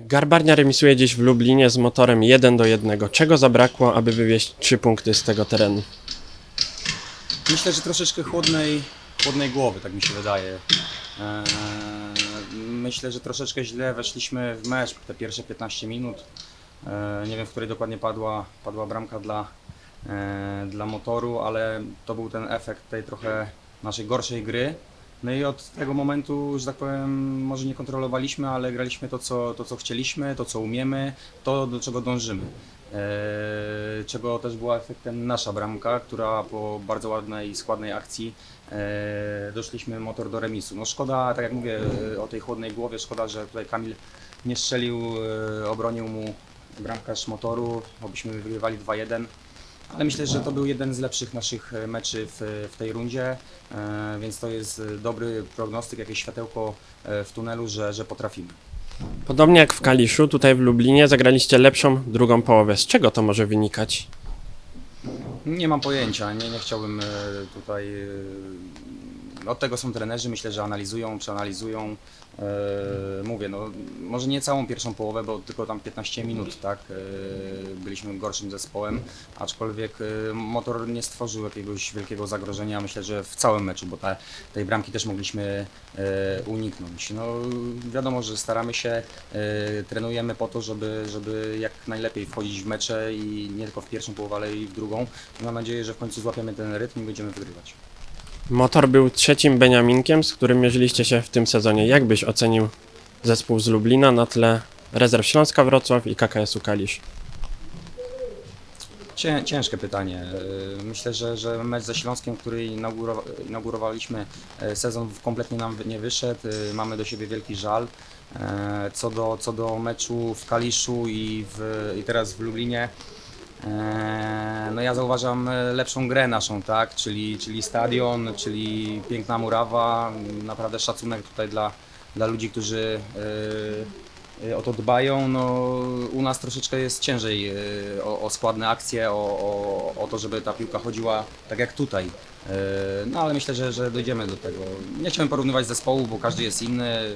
Garbarnia remisuje dziś w Lublinie z motorem 1 do 1. Czego zabrakło, aby wywieźć 3 punkty z tego terenu? Myślę, że troszeczkę chłodnej, chłodnej głowy, tak mi się wydaje. Eee, Myślę, że troszeczkę źle weszliśmy w mecz te pierwsze 15 minut. Eee, Nie wiem, w której dokładnie padła, padła bramka dla, eee, dla motoru, ale to był ten efekt tej trochę naszej gorszej gry. No i od tego momentu, że tak powiem, może nie kontrolowaliśmy, ale graliśmy to, co, to, co chcieliśmy, to, co umiemy, to, do czego dążymy. Eee, czego też była efektem nasza bramka, która po bardzo ładnej i składnej akcji eee, doszliśmy motor do remisu. No szkoda, tak jak mówię o tej chłodnej głowie, szkoda, że tutaj Kamil nie strzelił, e, obronił mu bramkarz motoru, bo byśmy wygrywali 2-1. Ale myślę, że to był jeden z lepszych naszych e, meczy w, w tej rundzie, e, więc to jest dobry prognostyk, jakieś światełko e, w tunelu, że, że potrafimy. Podobnie jak w Kaliszu, tutaj w Lublinie zagraliście lepszą drugą połowę. Z czego to może wynikać? Nie mam pojęcia, nie, nie chciałbym tutaj. Od tego są trenerzy, myślę, że analizują, przeanalizują. E, Mówię, no, może nie całą pierwszą połowę, bo tylko tam 15 minut, tak? e, Byliśmy gorszym zespołem, aczkolwiek e, motor nie stworzył jakiegoś wielkiego zagrożenia, myślę, że w całym meczu, bo te, tej bramki też mogliśmy e, uniknąć. No, wiadomo, że staramy się, e, trenujemy po to, żeby, żeby jak najlepiej wchodzić w mecze i nie tylko w pierwszą połowę, ale i w drugą. Mam nadzieję, że w końcu złapiemy ten rytm i będziemy wygrywać. Motor był trzecim Beniaminkiem, z którym mierzyliście się w tym sezonie. Jak byś ocenił zespół z Lublina na tle rezerw Śląska Wrocław i KKS-u Kalisz? Cię, ciężkie pytanie. E, Myślę, że, że mecz ze Śląskiem, który inauguro, inaugurowaliśmy, e, sezon kompletnie nam nie wyszedł. E, Mamy do siebie wielki żal. Co do, co do meczu w Kaliszu i, w, i teraz w Lublinie, no ja zauważam e, lepszą grę naszą, tak? Czyli, czyli stadion, czyli piękna murawa. Naprawdę szacunek tutaj dla, dla ludzi, którzy e, o to dbają. No, u nas troszeczkę jest ciężej o, o składne akccie, o, o, o to, żeby ta piłka chodziła tak jak tutaj. No ale myślę, że, że dojdziemy do tego. Nie chciałem porównywać zespołów, bo każdy jest inny.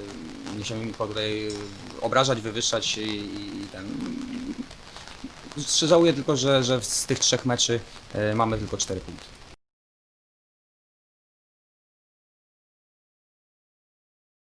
Nie chciałem nikogo tutaj obrażać, wywyższać i, i ten. Żałuję tylko, że, że z tych trzech meczy y, mamy tylko cztery punkty.